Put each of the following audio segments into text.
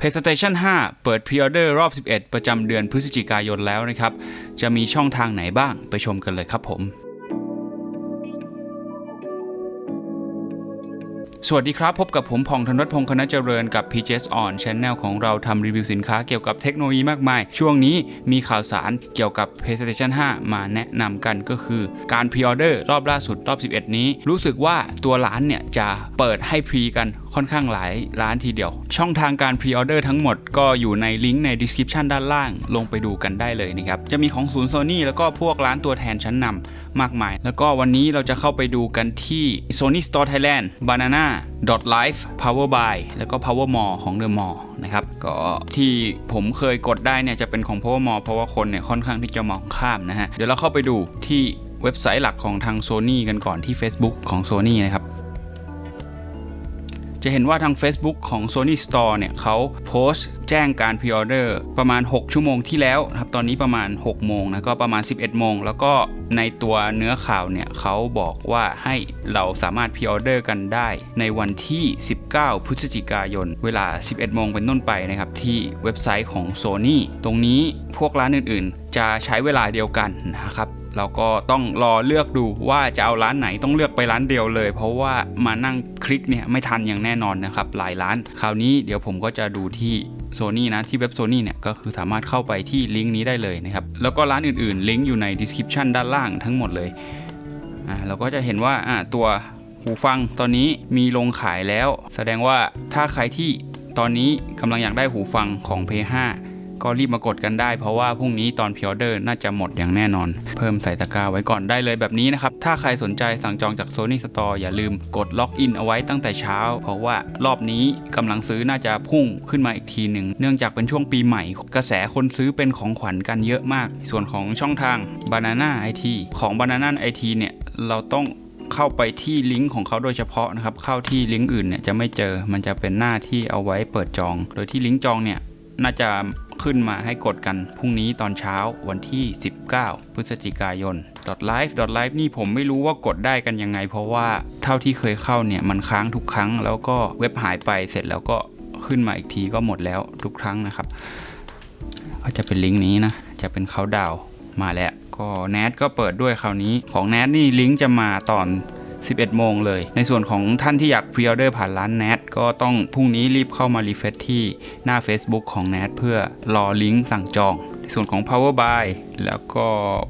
PlayStation 5 เปิดพรีออเดอร์รอบ 11 ประจำเดือนพฤศจิกายนแล้วนะครับ จะมีช่องทางไหนบ้างไปชมกันเลยครับผม สวัสดีครับ พบกับผมพองธนวัฒน์พงษ์คณะเจริญกับ PGS On Channel ของเราทำรีวิวสินค้าเกี่ยวกับเทคโนโลยีมากมาย ช่วงนี้มีข่าวสารเกี่ยวกับ PlayStation 5 มาแนะนำกันก็คือการพรีออเดอร์รอบล่าสุดรอบ 11 นี้ รู้สึกว่าตัวร้านเนี่ยจะเปิดให้พรีกันค่อนข้างหลายร้านทีเดียว ช่องทางการพรีออเดอร์ทั้งหมดก็อยู่ในลิงก์ใน description ด้านล่าง ลงไปดูกันได้เลยนะครับ จะมีของศูนย์โซนี่แล้วก็พวกร้านตัวแทนชั้นนำมากมาย แล้วก็วันนี้เราจะเข้าไปดูกันที่ Sony Store Thailand Banana Life Power by แล้วก็ Power Mall ของ The Mall นะครับ ก็ที่ผมเคยกดได้เนี่ยจะเป็นของ Power Mall เพราะว่าคนเนี่ยค่อนข้างที่จะมองข้ามนะฮะ เดี๋ยวเราเข้าไปดูที่เว็บไซต์หลักของทาง Sony กันก่อนที่ Facebook ของ Sony นะครับ จะเห็นว่าทาง Facebook ของ Sony Store เนี่ยเขาโพสต์แจ้งการพรีออเดอร์ประมาณ 6 ชั่วโมงที่แล้วครับตอนนี้ประมาณ 6 โมงนะก็ประมาณ 11 โมง แล้วก็ในตัวเนื้อข่าวเนี่ยเขาบอกว่าให้เราสามารถพรีออเดอร์กันได้ในวันที่ 19 พฤศจิกายน เวลา 11 โมงเป็นต้นไปนะครับที่เว็บไซต์ของ Sony ตรงนี้พวกร้านอื่นๆ จะใช้เวลาเดียวกันนะครับ เราก็ต้องรอเลือกดูว่าจะเอาร้านไหนต้องเลือกไปร้านเดียวเลย เพราะว่ามานั่งคลิกเนี่ยไม่ทันอย่างแน่นอนนะครับหลายร้าน คราวนี้เดี๋ยวผมก็จะดูที่ Sony นะที่เว็บ Sony เนี่ยก็คือสามารถเข้าไปที่ลิงก์นี้ได้เลยนะครับแล้วก็ร้านอื่นๆ ลิงก์อยู่ใน description ด้านล่างทั้งหมดเลยอ่าเราก็จะเห็นว่าอ่าตัวหูฟังตอนนี้มีลงขายแล้ว แสดงว่าถ้าใครที่ตอนนี้กำลังอยากได้หูฟังของ p 5 ก็รีบมากดกันได้ เพราะว่าพรุ่งนี้ตอนพิออเดอร์น่าจะหมดอย่างแน่นอน เพิ่มใส่ตะกร้าไว้ก่อนได้เลยแบบนี้นะครับ ถ้าใครสนใจสั่งจองจาก Sony Store อย่าลืมกดล็อกอินเอาไว้ตั้งแต่เช้า เพราะว่ารอบนี้กำลังซื้อน่าจะพุ่งขึ้นมาอีกทีหนึ่ง เนื่องจากเป็นช่วงปีใหม่ กระแสคนซื้อเป็นของขวัญกันเยอะมาก ส่วนของช่องทาง Banana IT ของ Banana IT เนี่ยเราต้องเข้าไปที่ลิงก์ของเขาโดยเฉพาะนะครับ เข้าที่ลิงก์อื่นเนี่ยจะไม่เจอ มันจะเป็นหน้าที่เอาไว้เปิดจอง โดยที่ลิงก์จองเนี่ยน่าจะ ขึ้นมาให้กดกัน พรุ่งนี้ตอนเช้าวันที่ 19 พฤศจิกายน .live .live นี่ผมไม่รู้ว่ากดได้กันยังไง เพราะว่าเท่าที่เคยเข้าเนี่ยมันค้างทุกครั้ง แล้วก็เว็บหายไปเสร็จแล้วก็ขึ้นมาอีกทีก็หมดแล้วทุกครั้งนะครับก็จะเป็นลิงก์นี้นะ จะเป็นเขาดาวมาแล้ว ก็แนทก็เปิดด้วยคราวนี้ ของแนทนี่ลิงก์จะมาตอน 11 โมงเลย ในส่วนของท่านที่อยากพรีออเดอร์ผ่านร้านแนท ก็ต้องพรุ่งนี้รีบเข้ามารีเฟซที่หน้า Facebook ของแนทเพื่อรอลิงก์สั่งจอง ส่วนของ Power Buy แล้วก็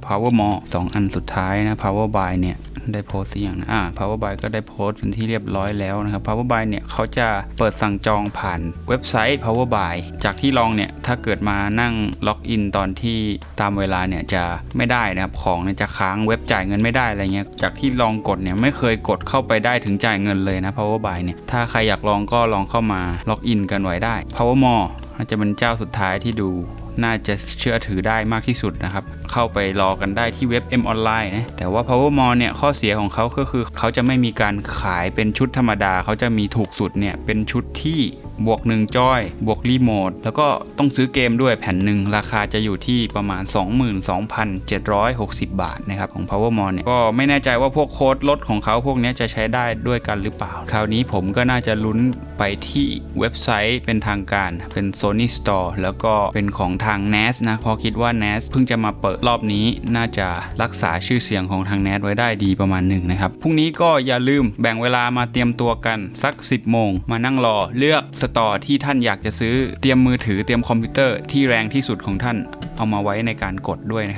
Power Mall สองอันสุดท้ายนะ Power Buy เนี่ยได้โพสต์อยังนะอ่า Power Buy ก็ได้โพสต์เป็นที่เรียบร้อยแล้วนะครับ Power Buy เนี่ยเขาจะเปิดสั่งจองผ่านเว็บไซต์ Power Buy จากที่ลองเนี่ยถ้าเกิดมานั่งล็อกอินตอนที่ตามเวลาเนี่ยจะไม่ได้นะครับของเนี่ยจะค้างเว็บจ่ายเงินไม่ได้อะไรเงี้ยจากที่ลองกดเนี่ยไม่เคยกดเข้าไปได้ถึงจ่ายเงินเลยนะ Power Buy เนี่ยถ้าใครอยากลองก็ลองเข้ามาล็อกอินกันไว้ได้ Power Mall น่าจะเป็นเจ้าสุดท้ายที่ดู น่าจะเชื่อถือได้มากที่สุดนะครับ เข้าไปรอกันได้ที่เว็บ M Online นะแต่ว่า Power Mall เนี่ยข้อเสียของเขาก็คือ เขาจะไม่มีการขายเป็นชุดธรรมดา เขาจะมีถูกสุดเนี่ยเป็นชุดที่บวก1จอย บวกรีโมทแล้วก็ต้องซื้อเกมด้วยแผ่นหนึ่งราคาจะอยู่ที่ประมาณ 22,760 บาทนะครับของ Power Mall เนี่ยก็ไม่แน่ใจว่าพวกโค้ดลดของเขาพวกนี้จะใช้ได้ด้วยกันหรือเปล่า คราวนี้ผมก็น่าจะลุ้น ไปที่เว็บไซต์เป็นทางการเป็น Sony Store แล้วก็เป็นของทาง NAS นะพอคิดว่า NAS เพิ่งจะมาเปิดรอบนี้น่าจะรักษาชื่อเสียงของทาง NAS ไว้ได้ดีประมาณหนึ่งนะครับพรุ่งนี้ก็อย่าลืมแบ่งเวลามาเตรียมตัวกันสัก 10 โมง มานั่งรอเลือกสตอร์ที่ท่านอยากจะซื้อเตรียมมือถือเตรียมคอมพิวเตอร์ที่แรงที่สุดของท่านเอามาไว้ในการกดด้วยนะครับ